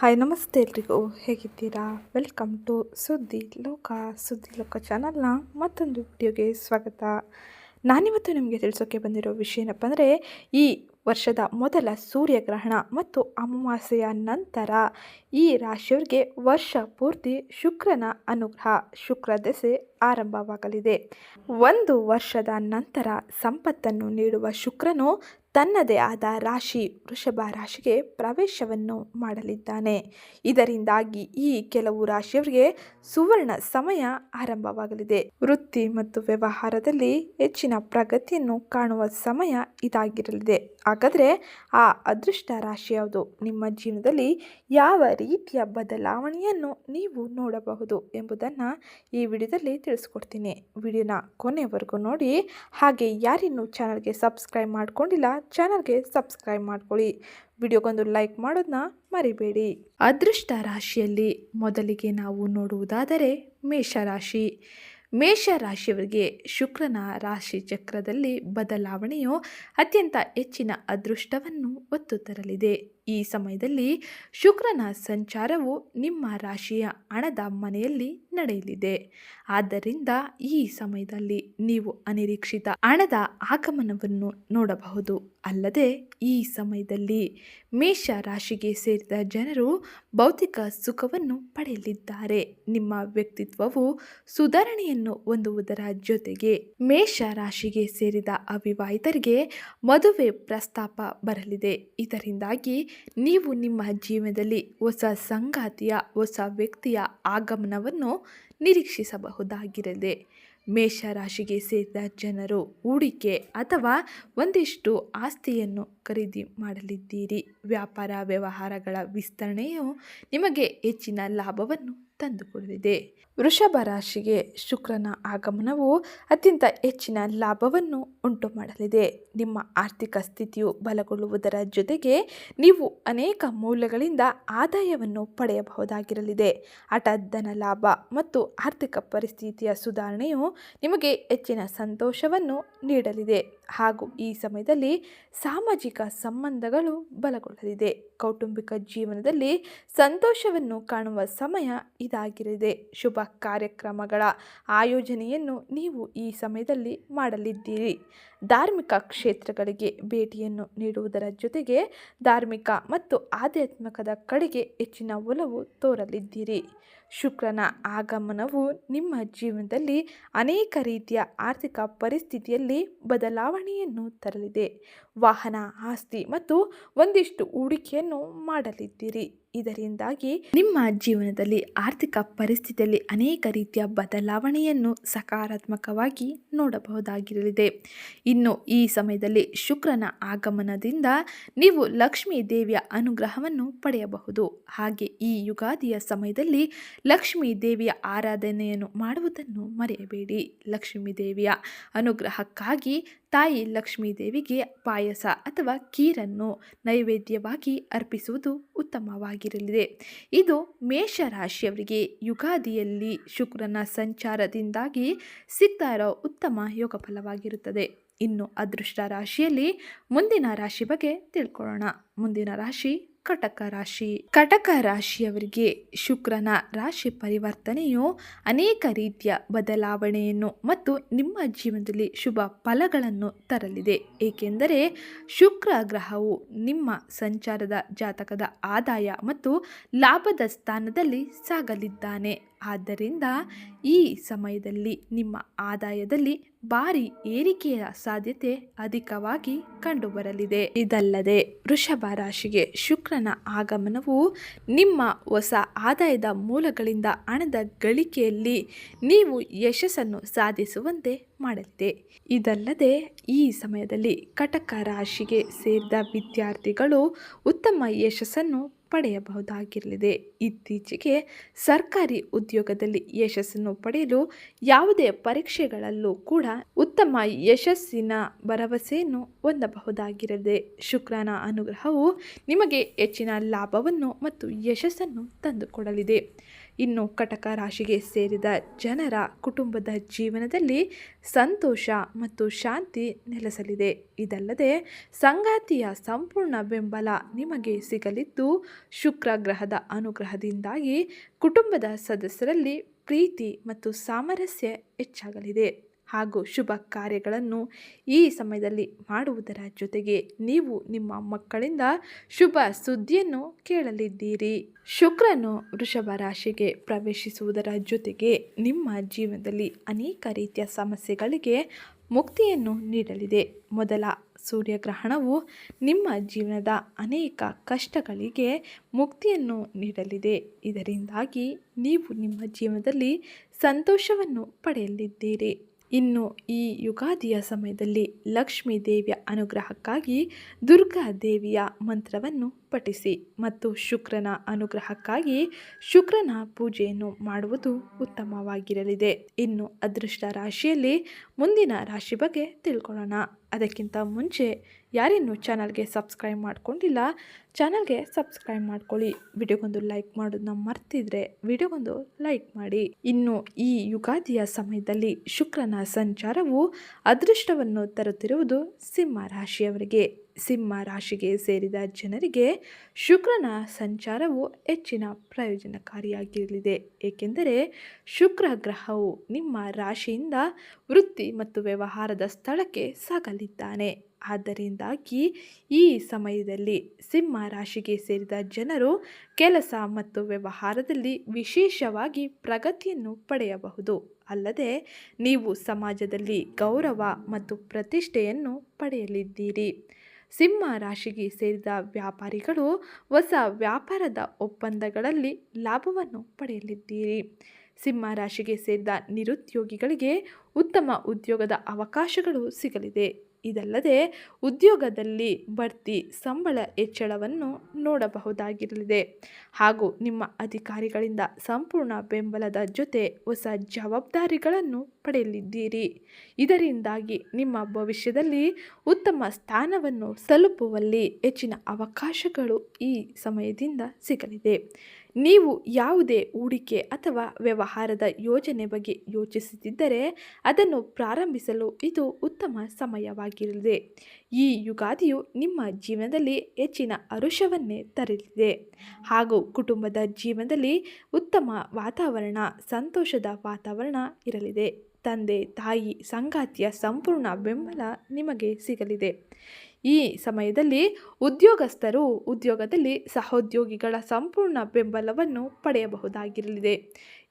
Hi, ನಮಸ್ತೆ ಎಲ್ರಿಗೂ. ಹೇಗಿದ್ದೀರಾ? ವೆಲ್ಕಮ್ ಟು ಸುದ್ದಿ ಲೋಕ ಸುದ್ದಿ ಲೋಕ ಚಾನಲ್ನ ಮತ್ತೊಂದು ವಿಡಿಯೋಗೆ ಸ್ವಾಗತ. ನಾನಿವತ್ತು ನಿಮಗೆ ತಿಳಿಸೋಕೆ ಬಂದಿರೋ ವಿಷಯ ಏನಪ್ಪ ಅಂದರೆ ಈ ವರ್ಷದ ಮೊದಲ ಸೂರ್ಯಗ್ರಹಣ ಮತ್ತು ಅಮಾವಾಸ್ಯೆಯ ನಂತರ ಈ ರಾಶಿಯವರಿಗೆ ವರ್ಷ ಪೂರ್ತಿ ಶುಕ್ರನ ಅನುಗ್ರಹ, ಶುಕ್ರ ದೆಸೆ ಆರಂಭವಾಗಲಿದೆ. ಒಂದು ವರ್ಷದ ನಂತರ ಸಂಪತ್ತನ್ನು ನೀಡುವ ಶುಕ್ರನು ತನ್ನದೇ ಆದ ರಾಶಿ, ವೃಷಭ ರಾಶಿಗೆ ಪ್ರವೇಶವನ್ನು ಮಾಡಲಿದ್ದಾನೆ. ಇದರಿಂದಾಗಿ ಈ ಕೆಲವು ರಾಶಿಯವರಿಗೆ ಸುವರ್ಣ ಸಮಯ ಆರಂಭವಾಗಲಿದೆ. ವೃತ್ತಿ ಮತ್ತು ವ್ಯವಹಾರದಲ್ಲಿ ಹೆಚ್ಚಿನ ಪ್ರಗತಿಯನ್ನು ಕಾಣುವ ಸಮಯ ಇದಾಗಿರಲಿದೆ. ಹಾಗಾದರೆ ಆ ಅದೃಷ್ಟ ರಾಶಿ ಯಾವುದು? ನಿಮ್ಮ ಜೀವನದಲ್ಲಿ ಯಾವ ರೀತಿಯ ಬದಲಾವಣೆಯನ್ನು ನೀವು ನೋಡಬಹುದು ಎಂಬುದನ್ನು ಈ ವಿಡಿಯೋದಲ್ಲಿ ತಿಳಿಸ್ಕೊಡ್ತೀನಿ. ವಿಡಿಯೋನ ಕೊನೆವರೆಗೂ ನೋಡಿ. ಹಾಗೆ ಯಾರಿನ್ನೂ ಚಾನಲ್ಗೆ ಸಬ್ಸ್ಕ್ರೈಬ್ ಮಾಡ್ಕೊಂಡಿಲ್ಲ ಚಾನಲ್ಗೆ ಸಬ್ಸ್ಕ್ರೈಬ್ ಮಾಡ್ಕೊಳ್ಳಿ. ವಿಡಿಯೋಗೊಂದು ಲೈಕ್ ಮಾಡೋದನ್ನ ಮರಿಬೇಡಿ. ಅದೃಷ್ಟ ರಾಶಿಯಲ್ಲಿ ಮೊದಲಿಗೆ ನಾವು ನೋಡುವುದಾದರೆ ಮೇಷರಾಶಿ. ಮೇಷರಾಶಿಯವರಿಗೆ ಶುಕ್ರನ ರಾಶಿ ಚಕ್ರದಲ್ಲಿ ಬದಲಾವಣೆಯು ಅತ್ಯಂತ ಹೆಚ್ಚಿನ ಅದೃಷ್ಟವನ್ನು ಒತ್ತು ತರಲಿದೆ. ಈ ಸಮಯದಲ್ಲಿ ಶುಕ್ರನ ಸಂಚಾರವು ನಿಮ್ಮ ರಾಶಿಯ ಹಣದ ಮನೆಯಲ್ಲಿ ನಡೆಯಲಿದೆ. ಆದ್ದರಿಂದ ಈ ಸಮಯದಲ್ಲಿ ನೀವು ಅನಿರೀಕ್ಷಿತ ಹಣದ ಆಗಮನವನ್ನು ನೋಡಬಹುದು. ಅಲ್ಲದೆ ಈ ಸಮಯದಲ್ಲಿ ಮೇಷ ರಾಶಿಗೆ ಸೇರಿದ ಜನರು ಭೌತಿಕ ಸುಖವನ್ನು ಪಡೆಯಲಿದ್ದಾರೆ. ನಿಮ್ಮ ವ್ಯಕ್ತಿತ್ವವು ಸುಧಾರಣೆಯನ್ನು ಹೊಂದುವುದರ ಜೊತೆಗೆ ಮೇಷ ರಾಶಿಗೆ ಸೇರಿದ ಅವಿವಾಹಿತರಿಗೆ ಮದುವೆ ಪ್ರಸ್ತಾಪ ಬರಲಿದೆ. ಇದರಿಂದಾಗಿ ನೀವು ನಿಮ್ಮ ಜೀವನದಲ್ಲಿ ಹೊಸ ಸಂಗಾತಿಯ, ಹೊಸ ವ್ಯಕ್ತಿಯ ಆಗಮನವನ್ನು ನಿರೀಕ್ಷಿಸಬಹುದಾಗಿರದೆ ಮೇಷರಾಶಿಗೆ ಸೇರಿದ ಜನರು ಹೂಡಿಕೆ ಅಥವಾ ಒಂದಿಷ್ಟು ಆಸ್ತಿಯನ್ನು ಖರೀದಿ ಮಾಡಲಿದ್ದೀರಿ. ವ್ಯಾಪಾರ ವ್ಯವಹಾರಗಳ ವಿಸ್ತರಣೆಯು ನಿಮಗೆ ಹೆಚ್ಚಿನ ಲಾಭವನ್ನು ತಂದುಕೊಡಲಿದೆ. ವೃಷಭ ರಾಶಿಗೆ ಶುಕ್ರನ ಆಗಮನವು ಅತ್ಯಂತ ಹೆಚ್ಚಿನ ಲಾಭವನ್ನು ಉಂಟು ಮಾಡಲಿದೆ. ನಿಮ್ಮ ಆರ್ಥಿಕ ಸ್ಥಿತಿಯು ಬಲಗೊಳ್ಳುವುದರ ಜೊತೆಗೆ ನೀವು ಅನೇಕ ಮೂಲಗಳಿಂದ ಆದಾಯವನ್ನು ಪಡೆಯಬಹುದಾಗಿರಲಿದೆ. ಹಠಾತ್ ಲಾಭ ಮತ್ತು ಆರ್ಥಿಕ ಪರಿಸ್ಥಿತಿಯ ಸುಧಾರಣೆಯು ನಿಮಗೆ ಹೆಚ್ಚಿನ ಸಂತೋಷವನ್ನು ನೀಡಲಿದೆ ಹಾಗೂ ಈ ಸಮಯದಲ್ಲಿ ಸಾಮಾಜಿಕ ಸಂಬಂಧಗಳು ಬಲಗೊಳ್ಳಲಿದೆ. ಕೌಟುಂಬಿಕ ಜೀವನದಲ್ಲಿ ಸಂತೋಷವನ್ನು ಕಾಣುವ ಸಮಯ ಇದಾಗಿರಲಿದೆ. ಶುಭ ಕಾರ್ಯಕ್ರಮಗಳ ಆಯೋಜನೆಯನ್ನು ನೀವು ಈ ಸಮಯದಲ್ಲಿ ಮಾಡಲಿದ್ದೀರಿ. ಧಾರ್ಮಿಕ ಕ್ಷೇತ್ರಗಳಿಗೆ ಭೇಟಿಯನ್ನು ನೀಡುವುದರ ಜೊತೆಗೆ ಧಾರ್ಮಿಕ ಮತ್ತು ಆಧ್ಯಾತ್ಮಿಕದ ಕಡೆಗೆ ಹೆಚ್ಚಿನ ಒಲವು ತೋರಲಿದ್ದೀರಿ. ಶುಕ್ರನ ಆಗಮನವು ನಿಮ್ಮ ಜೀವನದಲ್ಲಿ ಅನೇಕ ರೀತಿಯ ಆರ್ಥಿಕ ಪರಿಸ್ಥಿತಿಯಲ್ಲಿ ಬದಲಾವಣೆಯನ್ನು ತರಲಿದೆ. ವಾಹನ ಆಸ್ತಿ ಮತ್ತು ಒಂದಿಷ್ಟು ಹೂಡಿಕೆಯನ್ನು ಮಾಡಲಿದ್ದೀರಿ. ಇದರಿಂದಾಗಿ ನಿಮ್ಮ ಜೀವನದಲ್ಲಿ ಆರ್ಥಿಕ ಪರಿಸ್ಥಿತಿಯಲ್ಲಿ ಅನೇಕ ರೀತಿಯ ಬದಲಾವಣೆಯನ್ನು ಸಕಾರಾತ್ಮಕವಾಗಿ ನೋಡಬಹುದಾಗಿರಲಿದೆ. ಇನ್ನು ಈ ಸಮಯದಲ್ಲಿ ಶುಕ್ರನ ಆಗಮನದಿಂದ ನೀವು ಲಕ್ಷ್ಮೀ ದೇವಿಯ ಅನುಗ್ರಹವನ್ನು ಪಡೆಯಬಹುದು. ಹಾಗೆ ಈ ಯುಗಾದಿಯ ಸಮಯದಲ್ಲಿ ಲಕ್ಷ್ಮೀ ದೇವಿಯ ಆರಾಧನೆಯನ್ನು ಮಾಡುವುದನ್ನು ಮರೆಯಬೇಡಿ. ಲಕ್ಷ್ಮೀ ದೇವಿಯ ಅನುಗ್ರಹಕ್ಕಾಗಿ ತಾಯಿ ಲಕ್ಷ್ಮೀ ದೇವಿಗೆ ಪಾಯಸ ಅಥವಾ ಕೀರನ್ನು ನೈವೇದ್ಯವಾಗಿ ಅರ್ಪಿಸುವುದು ಉತ್ತಮವಾಗಿರಲಿದೆ. ಇದು ಮೇಷರಾಶಿಯವರಿಗೆ ಯುಗಾದಿಯಲ್ಲಿ ಶುಕ್ರನ ಸಂಚಾರದಿಂದಾಗಿ ಸಿಗ್ತಾ ಇರೋ ಉತ್ತಮ ಯೋಗ ಫಲವಾಗಿರುತ್ತದೆ. ಇನ್ನು ಅದೃಷ್ಟ ರಾಶಿಯಲ್ಲಿ ಮುಂದಿನ ರಾಶಿ ಬಗ್ಗೆ ತಿಳ್ಕೊಳ್ಳೋಣ. ಮುಂದಿನ ರಾಶಿ ಕಟಕ ರಾಶಿ. ಕಟಕ ರಾಶಿಯವರಿಗೆ ಶುಕ್ರನ ರಾಶಿ ಪರಿವರ್ತನೆಯು ಅನೇಕ ರೀತಿಯ ಬದಲಾವಣೆಯನ್ನು ಮತ್ತು ನಿಮ್ಮ ಜೀವನದಲ್ಲಿ ಶುಭ ಫಲಗಳನ್ನು ತರಲಿದೆ. ಏಕೆಂದರೆ ಶುಕ್ರ ಗ್ರಹವು ನಿಮ್ಮ ಸಂಚಾರದ ಜಾತಕದ ಆದಾಯ ಮತ್ತು ಲಾಭದ ಸ್ಥಾನದಲ್ಲಿ ಸಾಗಲಿದ್ದಾನೆ. ಆದ್ದರಿಂದ ಈ ಸಮಯದಲ್ಲಿ ನಿಮ್ಮ ಆದಾಯದಲ್ಲಿ ಭಾರಿ ಏರಿಕೆಯ ಸಾಧ್ಯತೆ ಅಧಿಕವಾಗಿ ಕಂಡುಬರಲಿದೆ. ಇದಲ್ಲದೆ ವೃಷಭ ರಾಶಿಗೆ ಶುಕ್ರನ ಆಗಮನವು ನಿಮ್ಮ ಹೊಸ ಆದಾಯದ ಮೂಲಗಳಿಂದ ಹಣದ ಗಳಿಕೆಯಲ್ಲಿ ನೀವು ಯಶಸ್ಸನ್ನು ಸಾಧಿಸುವಂತೆ ಮಾಡಲಿದೆ. ಇದಲ್ಲದೆ ಈ ಸಮಯದಲ್ಲಿ ಕಟಕ ರಾಶಿಗೆ ಸೇರಿದ ವಿದ್ಯಾರ್ಥಿಗಳು ಉತ್ತಮ ಯಶಸ್ಸನ್ನು ಪಡೆಯಬಹುದಾಗಿರಲಿದೆ. ಇತ್ತೀಚೆಗೆ ಸರ್ಕಾರಿ ಉದ್ಯೋಗದಲ್ಲಿ ಯಶಸ್ಸನ್ನು ಪಡೆಯಲು ಯಾವುದೇ ಪರೀಕ್ಷೆಗಳಲ್ಲೂ ಕೂಡ ಉತ್ತಮ ಯಶಸ್ಸಿನ ಭರವಸೆಯನ್ನು ಹೊಂದಬಹುದಾಗಿರಲಿದೆ. ಶುಕ್ರನ ಅನುಗ್ರಹವು ನಿಮಗೆ ಹೆಚ್ಚಿನ ಲಾಭವನ್ನು ಮತ್ತು ಯಶಸ್ಸನ್ನು ತಂದುಕೊಡಲಿದೆ. ಇನ್ನು ಕಟಕ ರಾಶಿಗೆ ಸೇರಿದ ಜನರ ಕುಟುಂಬದ ಜೀವನದಲ್ಲಿ ಸಂತೋಷ ಮತ್ತು ಶಾಂತಿ ನೆಲೆಸಲಿದೆ. ಇದಲ್ಲದೆ ಸಂಗಾತಿಯ ಸಂಪೂರ್ಣ ಬೆಂಬಲ ನಿಮಗೆ ಸಿಗಲಿದ್ದು, ಶುಕ್ರ ಗ್ರಹದ ಅನುಗ್ರಹದಿಂದಾಗಿ ಕುಟುಂಬದ ಸದಸ್ಯರಲ್ಲಿ ಪ್ರೀತಿ ಮತ್ತು ಸಾಮರಸ್ಯ ಹೆಚ್ಚಾಗಲಿದೆ. ಹಾಗೂ ಶುಭ ಕಾರ್ಯಗಳನ್ನು ಈ ಸಮಯದಲ್ಲಿ ಮಾಡುವುದರ ಜೊತೆಗೆ ನೀವು ನಿಮ್ಮ ಮಕ್ಕಳಿಂದ ಶುಭ ಸುದ್ದಿಯನ್ನು ಕೇಳಲಿದ್ದೀರಿ. ಶುಕ್ರನು ವೃಷಭ ರಾಶಿಗೆ ಪ್ರವೇಶಿಸುವುದರ ಜೊತೆಗೆ ನಿಮ್ಮ ಜೀವನದಲ್ಲಿ ಅನೇಕ ರೀತಿಯ ಸಮಸ್ಯೆಗಳಿಗೆ ಮುಕ್ತಿಯನ್ನು ನೀಡಲಿದೆ. ಮೊದಲ ಸೂರ್ಯಗ್ರಹಣವು ನಿಮ್ಮ ಜೀವನದ ಅನೇಕ ಕಷ್ಟಗಳಿಗೆ ಮುಕ್ತಿಯನ್ನು ನೀಡಲಿದೆ. ಇದರಿಂದಾಗಿ ನೀವು ನಿಮ್ಮ ಜೀವನದಲ್ಲಿ ಸಂತೋಷವನ್ನು ಪಡೆಯಲಿದ್ದೀರಿ. ಇನ್ನು ಈ ಯುಗಾದಿಯ ಸಮಯದಲ್ಲಿ ಲಕ್ಷ್ಮೀ ದೇವಿಯ ಅನುಗ್ರಹಕ್ಕಾಗಿ ದುರ್ಗಾ ದೇವಿಯ ಮಂತ್ರವನ್ನು ಪಠಿಸಿ ಮತ್ತು ಶುಕ್ರನ ಅನುಗ್ರಹಕ್ಕಾಗಿ ಶುಕ್ರನ ಪೂಜೆಯನ್ನು ಮಾಡುವುದು ಉತ್ತಮವಾಗಿರಲಿದೆ. ಇನ್ನು ಅದೃಷ್ಟ ರಾಶಿಯಲ್ಲಿ ಮುಂದಿನ ರಾಶಿ ಬಗ್ಗೆ ತಿಳ್ಕೊಳ್ಳೋಣ. ಅದಕ್ಕಿಂತ ಮುಂಚೆ ಯಾರಿನ್ನೂ ಚಾನಲ್ಗೆ ಸಬ್ಸ್ಕ್ರೈಬ್ ಮಾಡ್ಕೊಂಡಿಲ್ಲ, ಚಾನಲ್ಗೆ ಸಬ್ಸ್ಕ್ರೈಬ್ ಮಾಡ್ಕೊಳ್ಳಿ. ವಿಡಿಯೋಗೊಂದು ಲೈಕ್ ಮಾಡೋದನ್ನ ಮರ್ತಿದ್ರೆ ವಿಡಿಯೋಗೊಂದು ಲೈಕ್ ಮಾಡಿ. ಇನ್ನು ಈ ಯುಗಾದಿಯ ಸಮಯದಲ್ಲಿ ಶುಕ್ರನ ಸಂಚಾರವು ಅದೃಷ್ಟವನ್ನು ತರುತ್ತಿರುವುದು ಸಿಂಹ ರಾಶಿಯವರಿಗೆ. ಸಿಂಹ ರಾಶಿಗೆ ಸೇರಿದ ಜನರಿಗೆ ಶುಕ್ರನ ಸಂಚಾರವು ಹೆಚ್ಚಿನ ಪ್ರಯೋಜನಕಾರಿಯಾಗಿರಲಿದೆ. ಏಕೆಂದರೆ ಶುಕ್ರ ಗ್ರಹವು ನಿಮ್ಮ ರಾಶಿಯಿಂದ ವೃತ್ತಿ ಮತ್ತು ವ್ಯವಹಾರದ ಸ್ಥಳಕ್ಕೆ ಸಾಗಲಿದ್ದಾನೆ. ಆದ್ದರಿಂದಾಗಿ ಈ ಸಮಯದಲ್ಲಿ ಸಿಂಹ ರಾಶಿಗೆ ಸೇರಿದ ಜನರು ಕೆಲಸ ಮತ್ತು ವ್ಯವಹಾರದಲ್ಲಿ ವಿಶೇಷವಾಗಿ ಪ್ರಗತಿಯನ್ನು ಪಡೆಯಬಹುದು. ಅಲ್ಲದೆ ನೀವು ಸಮಾಜದಲ್ಲಿ ಗೌರವ ಮತ್ತು ಪ್ರತಿಷ್ಠೆಯನ್ನು ಪಡೆಯಲಿದ್ದೀರಿ. ಸಿಂಹ ರಾಶಿಗೆ ಸೇರಿದ ವ್ಯಾಪಾರಿಗಳು ಹೊಸ ವ್ಯಾಪಾರದ ಒಪ್ಪಂದಗಳಲ್ಲಿ ಲಾಭವನ್ನು ಪಡೆಯಲಿದ್ದೀರಿ. ಸಿಂಹ ರಾಶಿಗೆ ಸೇರಿದ ನಿರುದ್ಯೋಗಿಗಳಿಗೆ ಉತ್ತಮ ಉದ್ಯೋಗದ ಅವಕಾಶಗಳು ಸಿಗಲಿದೆ. ಇದಲ್ಲದೆ ಉದ್ಯೋಗದಲ್ಲಿ ಬಡ್ತಿ ಸಂಬಳ ಹೆಚ್ಚಳವನ್ನು ನೋಡಬಹುದಾಗಿರಲಿದೆ. ಹಾಗೂ ನಿಮ್ಮ ಅಧಿಕಾರಿಗಳಿಂದ ಸಂಪೂರ್ಣ ಬೆಂಬಲದ ಜೊತೆ ಹೊಸ ಜವಾಬ್ದಾರಿಗಳನ್ನು ಪಡೆಯಲಿದ್ದೀರಿ. ಇದರಿಂದಾಗಿ ನಿಮ್ಮ ಭವಿಷ್ಯದಲ್ಲಿ ಉತ್ತಮ ಸ್ಥಾನವನ್ನು ತಲುಪುವಲ್ಲಿ ಹೆಚ್ಚಿನ ಅವಕಾಶಗಳು ಈ ಸಮಯದಿಂದ ಸಿಗಲಿದೆ. ನೀವು ಯಾವುದೇ ಹೂಡಿಕೆ ಅಥವಾ ವ್ಯವಹಾರದ ಯೋಜನೆ ಬಗ್ಗೆ ಯೋಚಿಸುತ್ತಿದ್ದರೆ ಅದನ್ನು ಪ್ರಾರಂಭಿಸಲು ಇದು ಉತ್ತಮ ಸಮಯವಾಗಿರಲಿದೆ. ಈ ಯುಗಾದಿಯು ನಿಮ್ಮ ಜೀವನದಲ್ಲಿ ಹೆಚ್ಚಿನ ಅರುಷವನ್ನೇ ತರಲಿದೆ. ಹಾಗೂ ಕುಟುಂಬದ ಜೀವನದಲ್ಲಿ ಉತ್ತಮ ವಾತಾವರಣ, ಸಂತೋಷದ ವಾತಾವರಣ ಇರಲಿದೆ. ತಂದೆ, ತಾಯಿ, ಸಂಗಾತಿಯ ಸಂಪೂರ್ಣ ಬೆಂಬಲ ನಿಮಗೆ ಸಿಗಲಿದೆ. ಈ ಸಮಯದಲ್ಲಿ ಉದ್ಯೋಗಸ್ಥರು ಉದ್ಯೋಗದಲ್ಲಿ ಸಹೋದ್ಯೋಗಿಗಳ ಸಂಪೂರ್ಣ ಬೆಂಬಲವನ್ನು ಪಡೆಯಬಹುದಾಗಿರಲಿದೆ.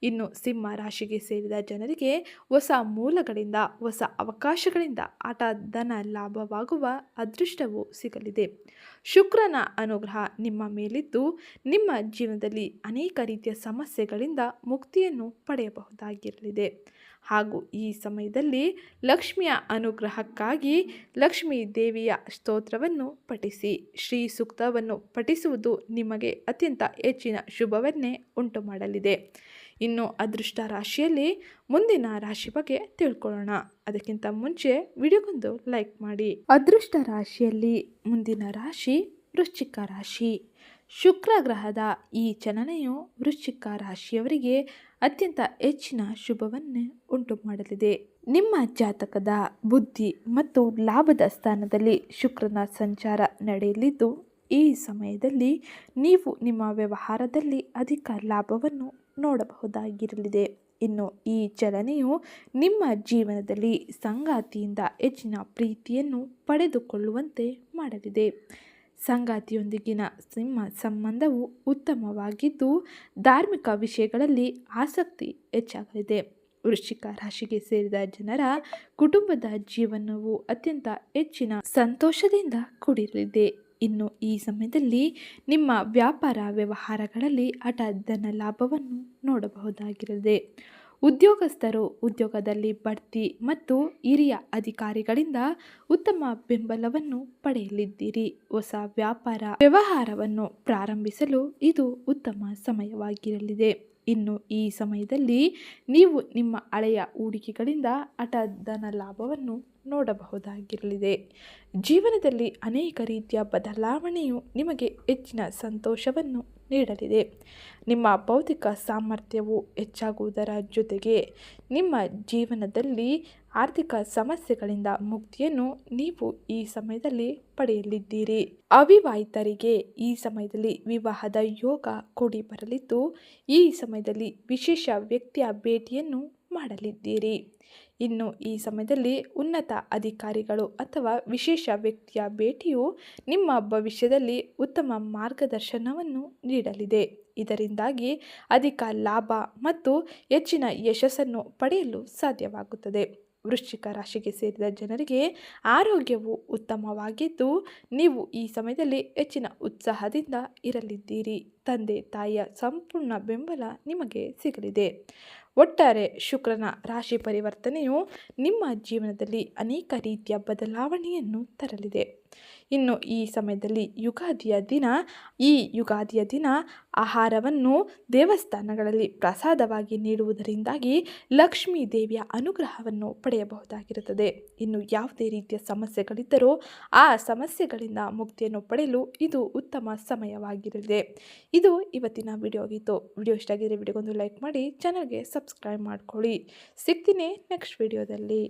ಇನ್ನು ಸಿಂಹ ರಾಶಿಗೆ ಸೇರಿದ ಜನರಿಗೆ ಹೊಸ ಮೂಲಗಳಿಂದ, ಹೊಸ ಅವಕಾಶಗಳಿಂದ ಆಟ, ಧನ ಲಾಭವಾಗುವ ಅದೃಷ್ಟವು ಸಿಗಲಿದೆ. ಶುಕ್ರನ ಅನುಗ್ರಹ ನಿಮ್ಮ ಮೇಲಿದ್ದು, ನಿಮ್ಮ ಜೀವನದಲ್ಲಿ ಅನೇಕ ರೀತಿಯ ಸಮಸ್ಯೆಗಳಿಂದ ಮುಕ್ತಿಯನ್ನು ಪಡೆಯಬಹುದಾಗಿರಲಿದೆ. ಹಾಗೂ ಈ ಸಮಯದಲ್ಲಿ ಲಕ್ಷ್ಮಿಯ ಅನುಗ್ರಹಕ್ಕಾಗಿ ಲಕ್ಷ್ಮೀ ದೇವಿಯ ಸ್ತೋತ್ರವನ್ನು ಪಠಿಸಿ, ಶ್ರೀ ಸೂಕ್ತವನ್ನು ಪಠಿಸುವುದು ನಿಮಗೆ ಅತ್ಯಂತ ಹೆಚ್ಚಿನ ಶುಭವನ್ನೇ ಉಂಟು ಮಾಡಲಿದೆ ಇನ್ನು ಅದೃಷ್ಟ ರಾಶಿಯಲ್ಲಿ ಮುಂದಿನ ರಾಶಿ ಬಗ್ಗೆ ತಿಳ್ಕೊಳ್ಳೋಣ. ಅದಕ್ಕಿಂತ ಮುಂಚೆ ವಿಡಿಯೋಗೊಂದು ಲೈಕ್ ಮಾಡಿ. ಅದೃಷ್ಟ ರಾಶಿಯಲ್ಲಿ ಮುಂದಿನ ರಾಶಿ ವೃಶ್ಚಿಕ ರಾಶಿ. ಶುಕ್ರ ಗ್ರಹದ ಈ ಚಲನೆಯು ವೃಶ್ಚಿಕ ರಾಶಿಯವರಿಗೆ ಅತ್ಯಂತ ಹೆಚ್ಚಿನ ಶುಭವನ್ನೇ ಉಂಟು ಮಾಡಲಿದೆ. ನಿಮ್ಮ ಜಾತಕದ ಬುದ್ಧಿ ಮತ್ತು ಲಾಭದ ಸ್ಥಾನದಲ್ಲಿ ಶುಕ್ರನ ಸಂಚಾರ ನಡೆಯಲಿದ್ದು, ಈ ಸಮಯದಲ್ಲಿ ನೀವು ನಿಮ್ಮ ವ್ಯವಹಾರದಲ್ಲಿ ಅಧಿಕ ಲಾಭವನ್ನು ನೋಡಬಹುದಾಗಿರಲಿದೆ. ಇನ್ನು ಈ ಚಲನೆಯು ನಿಮ್ಮ ಜೀವನದಲ್ಲಿ ಸಂಗಾತಿಯಿಂದ ಹೆಚ್ಚಿನ ಪ್ರೀತಿಯನ್ನು ಪಡೆದುಕೊಳ್ಳುವಂತೆ ಮಾಡಲಿದೆ. ಸಂಗಾತಿಯೊಂದಿಗಿನ ನಿಮ್ಮ ಸಂಬಂಧವು ಉತ್ತಮವಾಗಿದ್ದು, ಧಾರ್ಮಿಕ ವಿಷಯಗಳಲ್ಲಿ ಆಸಕ್ತಿ ಹೆಚ್ಚಾಗಲಿದೆ. ವೃಶ್ಚಿಕ ರಾಶಿಗೆ ಸೇರಿದ ಜನರ ಕುಟುಂಬದ ಜೀವನವು ಅತ್ಯಂತ ಹೆಚ್ಚಿನ ಸಂತೋಷದಿಂದ ಕೂಡಿರಲಿದೆ. ಇನ್ನು ಈ ಸಮಯದಲ್ಲಿ ನಿಮ್ಮ ವ್ಯಾಪಾರ ವ್ಯವಹಾರಗಳಲ್ಲಿ ಹಠ ಧನ ಲಾಭವನ್ನು ನೋಡಬಹುದಾಗಿರದೆ ಉದ್ಯೋಗಸ್ಥರು ಉದ್ಯೋಗದಲ್ಲಿ ಬಡ್ತಿ ಮತ್ತು ಹಿರಿಯ ಅಧಿಕಾರಿಗಳಿಂದ ಉತ್ತಮ ಬೆಂಬಲವನ್ನು ಪಡೆಯಲಿದ್ದೀರಿ. ಹೊಸ ವ್ಯಾಪಾರ ವ್ಯವಹಾರವನ್ನು ಪ್ರಾರಂಭಿಸಲು ಇದು ಉತ್ತಮ ಸಮಯವಾಗಿರಲಿದೆ. ಇನ್ನು ಈ ಸಮಯದಲ್ಲಿ ನೀವು ನಿಮ್ಮ ಹಳೆಯ ಹೂಡಿಕೆಗಳಿಂದ ಹಠ ಧನ ಲಾಭವನ್ನು ನೋಡಬಹುದಾಗಿರಲಿದೆ. ಜೀವನದಲ್ಲಿ ಅನೇಕ ರೀತಿಯ ಬದಲಾವಣೆಯು ನಿಮಗೆ ಹೆಚ್ಚಿನ ಸಂತೋಷವನ್ನು ನೀಡಲಿದೆ. ನಿಮ್ಮ ಭೌತಿಕ ಸಾಮರ್ಥ್ಯವು ಹೆಚ್ಚಾಗುವುದರ ಜೊತೆಗೆ ನಿಮ್ಮ ಜೀವನದಲ್ಲಿ ಆರ್ಥಿಕ ಸಮಸ್ಯೆಗಳಿಂದ ಮುಕ್ತಿಯನ್ನು ನೀವು ಈ ಸಮಯದಲ್ಲಿ ಪಡೆಯಲಿದ್ದೀರಿ. ಅವಿವಾಹಿತರಿಗೆ ಈ ಸಮಯದಲ್ಲಿ ವಿವಾಹದ ಯೋಗ ಕೂಡಿ ಬರಲಿದ್ದು, ಈ ಸಮಯದಲ್ಲಿ ವಿಶೇಷ ವ್ಯಕ್ತಿಯ ಭೇಟಿಯನ್ನು ಮಾಡಲಿದ್ದೀರಿ. ಇನ್ನು ಈ ಸಮಯದಲ್ಲಿ ಉನ್ನತ ಅಧಿಕಾರಿಗಳು ಅಥವಾ ವಿಶೇಷ ವ್ಯಕ್ತಿಯ ಭೇಟಿಯು ನಿಮ್ಮ ಭವಿಷ್ಯದಲ್ಲಿ ಉತ್ತಮ ಮಾರ್ಗದರ್ಶನವನ್ನು ನೀಡಲಿದೆ. ಇದರಿಂದಾಗಿ ಅಧಿಕ ಲಾಭ ಮತ್ತು ಹೆಚ್ಚಿನ ಯಶಸ್ಸನ್ನು ಪಡೆಯಲು ಸಾಧ್ಯವಾಗುತ್ತದೆ. ವೃಶ್ಚಿಕ ರಾಶಿಗೆ ಸೇರಿದ ಜನರಿಗೆ ಆರೋಗ್ಯವು ಉತ್ತಮವಾಗಿದ್ದು, ನೀವು ಈ ಸಮಯದಲ್ಲಿ ಹೆಚ್ಚಿನ ಉತ್ಸಾಹದಿಂದ ಇರಲಿದ್ದೀರಿ. ತಂದೆ ತಾಯಿಯ ಸಂಪೂರ್ಣ ಬೆಂಬಲ ನಿಮಗೆ ಸಿಗಲಿದೆ. ಒಟ್ಟಾರೆ ಶುಕ್ರನ ರಾಶಿ ಪರಿವರ್ತನೆಯು ನಿಮ್ಮ ಜೀವನದಲ್ಲಿ ಅನೇಕ ರೀತಿಯ ಬದಲಾವಣೆಯನ್ನು ತರಲಿದೆ. ಇನ್ನು ಈ ಸಮಯದಲ್ಲಿ ಯುಗಾದಿಯ ದಿನ, ಈ ಯುಗಾದಿಯ ದಿನ ಆಹಾರವನ್ನು ದೇವಸ್ಥಾನಗಳಲ್ಲಿ ಪ್ರಸಾದವಾಗಿ ನೀಡುವುದರಿಂದಾಗಿ ಲಕ್ಷ್ಮೀ ದೇವಿಯ ಅನುಗ್ರಹವನ್ನು ಪಡೆಯಬಹುದಾಗಿರುತ್ತದೆ. ಇನ್ನು ಯಾವುದೇ ರೀತಿಯ ಸಮಸ್ಯೆಗಳಿದ್ದರೂ ಆ ಸಮಸ್ಯೆಗಳಿಂದ ಮುಕ್ತಿಯನ್ನು ಪಡೆಯಲು ಇದು ಉತ್ತಮ ಸಮಯವಾಗಿರಲಿದೆ ಇದು ಇವತ್ತಿನ ವಿಡಿಯೋ ಆಗಿತ್ತು. ವಿಡಿಯೋ ಇಷ್ಟ ಆಗಿದ್ದರೆ ವಿಡಿಯೋಗೊಂದು ಲೈಕ್ ಮಾಡಿ, ಚಾನಲ್ಗೆ ಸಬ್ಸ್ಕ್ರೈಬ್ ಮಾಡ್ಕೊಳ್ಳಿ. ಸಿಗ್ತೀನಿ ನೆಕ್ಸ್ಟ್ ವಿಡಿಯೋದಲ್ಲಿ.